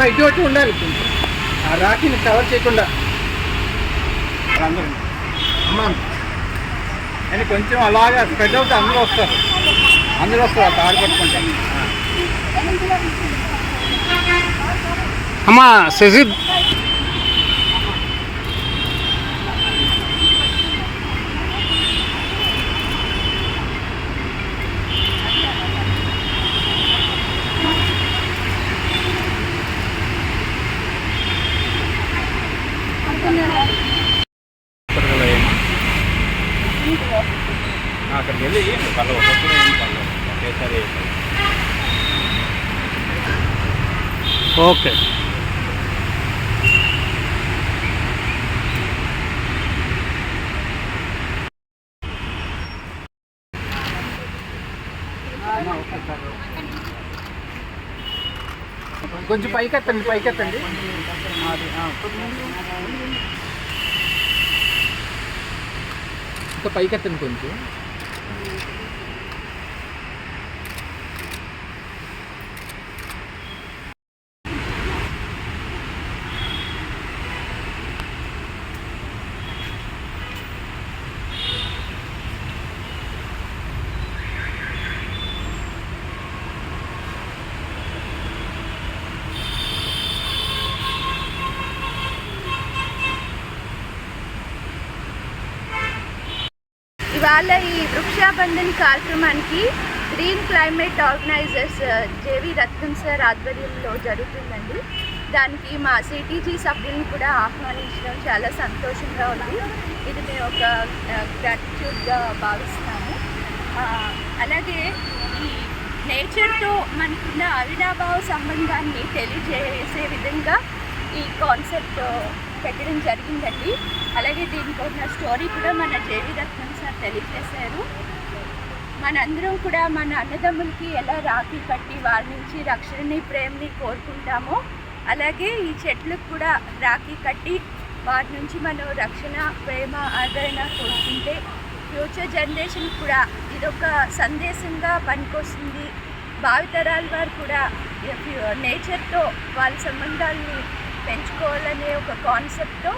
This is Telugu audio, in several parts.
అమ్మ ఇటు అటు ఉండాలి. కొంచెం ఆ రాఖీని కవర్ చేయకుండా అందరూ అమ్మ. అని కొంచెం అలాగా స్ప్రెడ్ అవుతే అందరూ వస్తారు. అందరూ వస్తారు ఆ తాడు పట్టుకుంటారు అమ్మా శశి అక్కడికి వెళ్ళి పళ్ళు ఒక్కొక్కరు పళ్ళు ఒకేసారి ఓకే కొంచెం పైకెత్తండి పైకెత్తండి అది, ఆ. ఇంకా పైకెత్తండి కొంచెం. ఇవాళ ఈ వృక్షాబంధన్ కార్యక్రమానికి green climate organisers J V Ratnam sir ఆధ్వర్యంలో జరుగుతుందండి. దానికి మా సిటీజీ సభ్యులను కూడా ఆహ్వానించడం చాలా సంతోషంగా ఉంది. ఇది మేము ఒక గ్రాటిట్యూడ్గా భావిస్తాము. అలాగే ఈ నేచర్తో మనకున్న అవినాభావ సంబంధాన్ని తెలియజేసే విధంగా ఈ కాన్సెప్ట్ పెట్టడం జరిగిందండి. అలాగే దీనికి ఉన్న స్టోరీ కూడా మన జేవి రత్నం సార్ తెలియజేశారు. మనందరం కూడా మన అన్నదమ్ములకి ఎలా రాఖీ కట్టి వారి నుంచి రక్షణని ప్రేమని కోరుకుంటామో అలాగే ఈ చెట్లకు కూడా రాఖీ కట్టి వారి నుంచి మనం రక్షణ ప్రేమ ఆదరణ కోరుకుంటే ఫ్యూచర్ జనరేషన్ కూడా ఇదొక సందేశంగా పనికొస్తుంది. భావితరాల వారు కూడా నేచర్తో వాళ్ళ సంబంధాలని పెంచుకోవాలనే ఒక కాన్సెప్ట్తో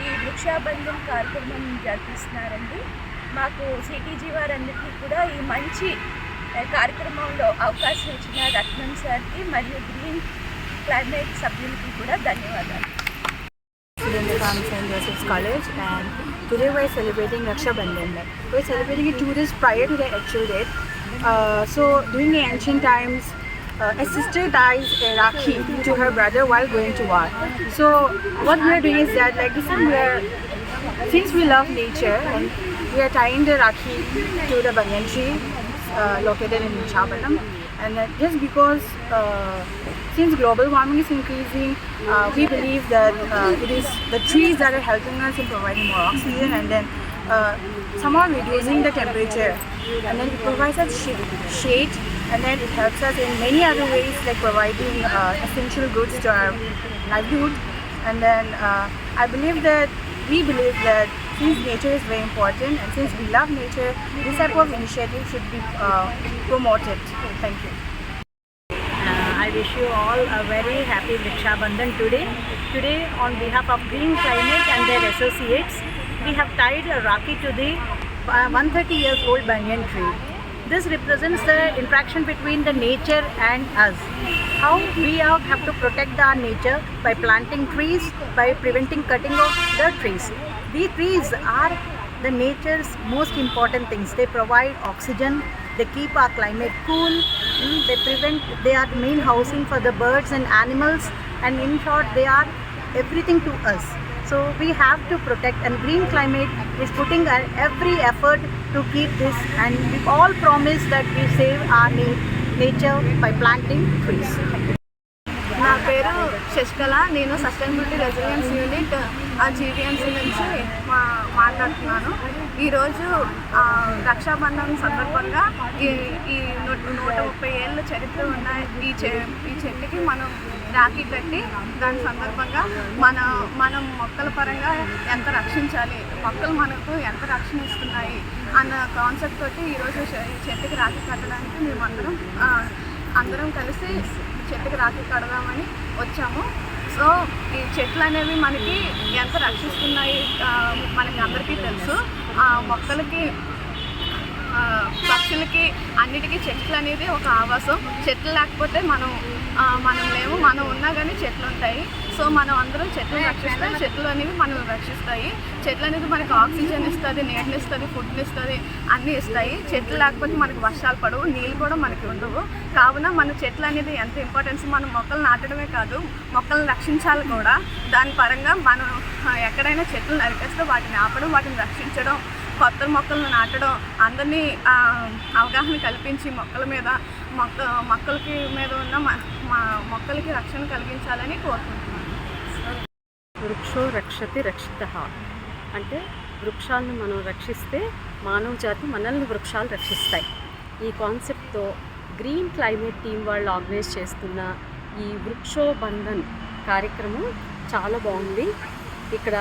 ఈ వృక్షాబంధన్ కార్యక్రమం జరిపిస్తున్నారండి మాకు సిటీజీ వారందరికీ కూడా ఈ మంచి ఆ, కార్యక్రమంలో అవకాశం ఇచ్చిన రత్నం సార్కి మరియు గ్రీన్ క్లైమేట్ సభ్యులకి కూడా ధన్యవాదాలు student from St. Joseph's College and today we're celebrating Raksha Bandhan. We're celebrating it two days prior to the actual date. Uh, so during the ancient times, uh, a sister ties a Rakhi to her brother while going to war. So what we are doing is that like this we are, since we love nature and we are tying the Rakhi to the banyan tree uh, located in Chabanam and just because uh, since global warming is increasing, uh, we believe that uh, it is the trees that are helping us in providing more oxygen and then uh, somehow reducing the temperature. And then it provides us shade and then it helps us in many other ways like providing uh, essential goods to our livelihood. And then uh, I believe that we believe that since nature is very important and since we love nature, this type of initiative should be uh, promoted. Thank you. Uh, I wish you all a very happy Raksha Bandhan today. Today, on behalf of Green Climate and their associates, we have tied a Rakhi to the uh, 130 years old banyan tree. This represents the interaction between the nature and us. How we have to protect our nature by planting trees, by preventing cutting of the trees. These trees are the nature's most important things. They provide oxygen, they keep our climate cool, they prevent, they are the main housing for the birds and animals, and in short, they are everything to us. So we have to protect, and Green Climate is putting our every effort to keep this, and we all promise that we save our na- nature by planting trees. నా పేరు శశికళ నేను సస్టైనబిలిటీ రెసిడెన్స్ యూనిట్ ఆ జీవీఎంసీ నుంచి మా మాట్లాడుతున్నాను ఈరోజు ఆ, రక్షాబంధన్ సందర్భంగా ఈ ఈ నూ- నూట ముప్పై ఏళ్ళ చరిత్ర ఉన్న ఈ చె ఈ చెట్టుకి మనం రాఖీ కట్టి దాని సందర్భంగా మన మనం మొక్కల పరంగా ఎంత రక్షించాలి మొక్కలు మనకు ఎంత రక్షణ ఇస్తున్నాయి అన్న కాన్సెప్ట్ తోటి ఈరోజు ఈ చెట్టుకి రాఖీ కట్టడానికి మేమందరం అందరం అందరం కలిసి చెట్టుకి రాఖీ కడదామని వచ్చాము. సో ఈ చెట్లు అనేవి మనకి ఎంత రక్షిస్తున్నాయి మనకి అందరికీ తెలుసు. ఆ మొక్కలకి పక్షులకి అన్నిటికీ చెట్లు అనేది ఒక ఆవాసం. చెట్లు లేకపోతే మనం మనం లేము మనం ఉన్నా కానీ చెట్లు ఉంటాయి సో మనం అందరం చెట్లు రక్షిస్తే చెట్లు అనేవి మనం రక్షిస్తాయి. చెట్లు అనేది మనకి ఆక్సిజన్ ఇస్తుంది నీటిని ఇస్తుంది ఫుడ్ని ఇస్తుంది అన్నీ ఇస్తాయి. చెట్లు లేకపోతే మనకి వర్షాలు పడవు నీళ్ళు కూడా మనకి ఉండవు. కావున మన చెట్లు అనేది ఎంత ఇంపార్టెన్స్ మనం మొక్కలు నాటడమే కాదు మొక్కలను రక్షించాలి కూడా. దాని పరంగా మనం ఎక్కడైనా చెట్లు నరికేస్తే వాటిని ఆపడం వాటిని రక్షించడం కొత్త మొక్కలను నాటడం అందరినీ అవగాహన కల్పించి మొక్కల మీద మొక్క మొక్కలకి మీద ఉన్న మా మొక్కలకి రక్షణ కలిగించాలని కోరుకుంటున్నాను. వృక్షో రక్షతి రక్షిత. అంటే వృక్షాలను మనం రక్షిస్తే మానవ జాతి మనల్ని వృక్షాలు రక్షిస్తాయి. ఈ కాన్సెప్ట్తో గ్రీన్ క్లైమేట్ టీం వాళ్ళు ఆర్గనైజ్ చేస్తున్న ఈ వృక్షోబంధన్ కార్యక్రమం చాలా బాగుంది. ఇక్కడ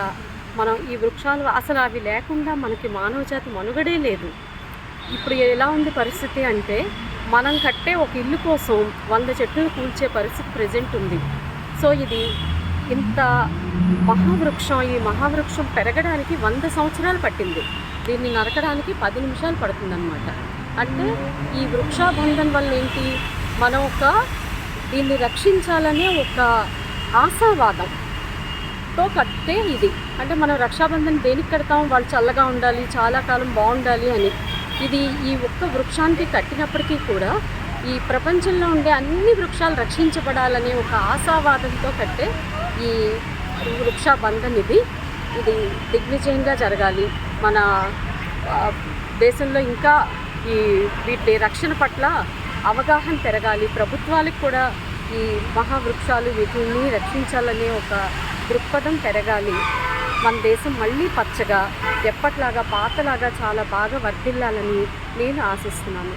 మనం ఈ వృక్షాలు అసలు అవి లేకుండా మనకి మానవ జాతి మనుగడే లేదు. ఇప్పుడు ఎలా ఉంది పరిస్థితి అంటే మనం కట్టే ఒక ఇల్లు కోసం వంద చెట్లు కూల్చే పరిస్థితి ప్రజెంట్ ఉంది. సో ఇది ఇంత మహావృక్షం ఈ మహావృక్షం పెరగడానికి వంద సంవత్సరాలు పట్టింది. దీన్ని నరకడానికి పది నిమిషాలు పడుతుందన్నమాట. అంటే ఈ వృక్షాబంధం వల్ల ఏంటి మనం ఒక దీన్ని రక్షించాలనే ఒక ఆశావాదం తో కట్టే ఇది. అంటే మనం రక్షాబంధన్ దేనికి కడతాం? వాళ్ళు చల్లగా ఉండాలి చాలా కాలం బాగుండాలి అని. ఇది ఈ ఒక్క వృక్షానికి కట్టినప్పటికీ కూడా ఈ ప్రపంచంలో ఉండే అన్ని వృక్షాలు రక్షించబడాలనే ఒక ఆశావాదంతో కట్టే ఈ వృక్షాబంధన్ ఇది. ఇది దిగ్విజయంగా జరగాలి. మన దేశంలో ఇంకా ఈ వీటి రక్షణ పట్ల అవగాహన పెరగాలి. ప్రభుత్వాలకు కూడా ఈ మహావృక్షాలు వీటిని రక్షించాలనే ఒక దృక్పథం పెరగాలి. మన దేశం మళ్ళీ పచ్చగా ఎప్పట్లాగా పాతలాగా చాలా బాగా వర్ధిల్లాలని నేను ఆశిస్తున్నాను.